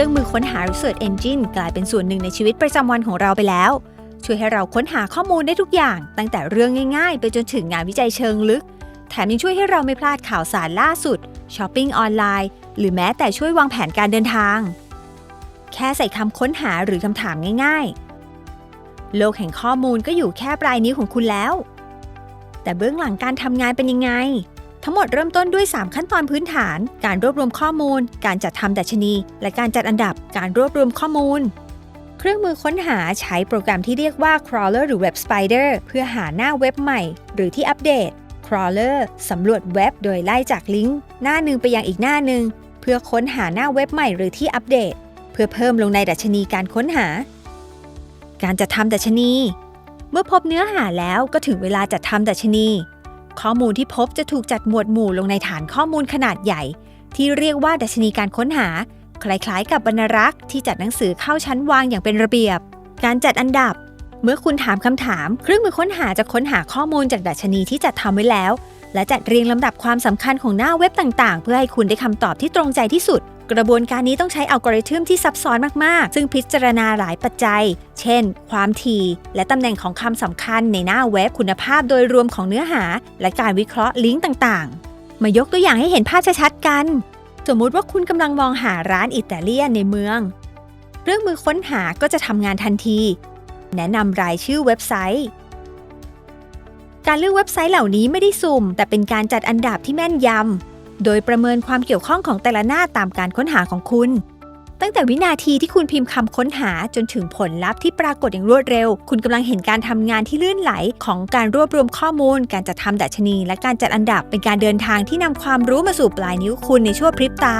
รื่องมือค้นหา Research Engine กลายเป็นส่วนหนึ่งในชีวิตประจำวันของเราไปแล้ว ช่วยให้เราค้นหาข้อมูลได้ทุกอย่าง ตั้งแต่เรื่องง่ายๆ ไปจนถึงงานวิจัยเชิงลึก แถมยังช่วยให้เราไม่พลาดข่าวสารล่าสุดช้อปปิ้งออนไลน์หรือแม้แต่ช่วยวางแผนการเดินทาง แค่ใส่คำค้นหาหรือคำถามง่าย ๆ โลกแห่งข้อมูลก็อยู่แค่ปลายนิ้วของคุณแล้ว แต่เบื้องหลังการทำงานเป็นยังไง ทั้งหมดเริ่มต้นด้วย 3 ขั้นตอนพื้นฐาน การรวบรวมข้อมูล การจัดทำดัชนี และการจัดอันดับ การรวบรวมข้อมูล เครื่องมือค้นหาใช้โปรแกรมที่เรียกว่า crawler หรือ web spider เพื่อหาหน้าเว็บใหม่ หรือที่อัปเดต crawler สำรวจเว็บโดยไล่จากลิงก์หน้าหนึ่งไปยังอีกหน้าหนึ่งเพื่อค้นหาหน้าเว็บใหม่หรือที่อัปเดต เพื่อเพิ่มลงในดัชนีการค้นหา การจัดทำดัชนี เมื่อพบเนื้อหาแล้วก็ถึงเวลาจัดทำดัชนี ข้อมูลที่พบจะถูกจัดหมวดหมู่ลงในฐานข้อมูลขนาดใหญ่ ที่เรียกว่าดัชนีการค้นหา คล้ายๆ กับบรรณรักษ์ที่จัดหนังสือเข้าชั้นวางอย่างเป็นระเบียบ การจัดอันดับ เมื่อคุณถามคำถาม เครื่องมือค้นหาจะค้นหาข้อมูลจากดัชนีที่จัดทำไว้แล้ว และจัดเรียงลำดับความสำคัญของหน้าเว็บต่างๆ เพื่อให้คุณได้คำตอบที่ตรงใจที่สุด กระบวนการนี้ต้องใช้อัลกอริทึมที่ซับซ้อนมาก ๆ ซึ่งพิจารณาหลายปัจจัย เช่น ความถี่ และตำแหน่งของคำสำคัญในหน้าเว็บคุณภาพโดยรวมของเนื้อหา และการวิเคราะห์ลิงก์ต่าง ๆ มายกตัวอย่างให้เห็นภาพชัดๆกัน สมมุติว่าคุณกำลังมองหาร้านอิตาเลียนในเมืองเครื่องมือค้นหาก็จะทำงานทันที แนะนำรายชื่อเว็บไซต์การเลือกเว็บไซต์เหล่านี้ไม่ได้สุ่ม แต่เป็นการจัดอันดับที่แม่นยำ โดยประเมินความเกี่ยวข้องของแต่ละหน้าตามการค้นหาของคุณ ตั้งแต่วินาทีที่คุณพิมพ์คำค้นหาจนถึงผลลัพธ์ที่ปรากฏอย่างรวดเร็ว คุณกำลังเห็นการทำงานที่ลื่นไหลของการรวบรวมข้อมูล การจัดทำดัชนี และการจัดอันดับเป็นการเดินทางที่นำความรู้มาสู่ปลายนิ้วคุณในชั่วพริบตา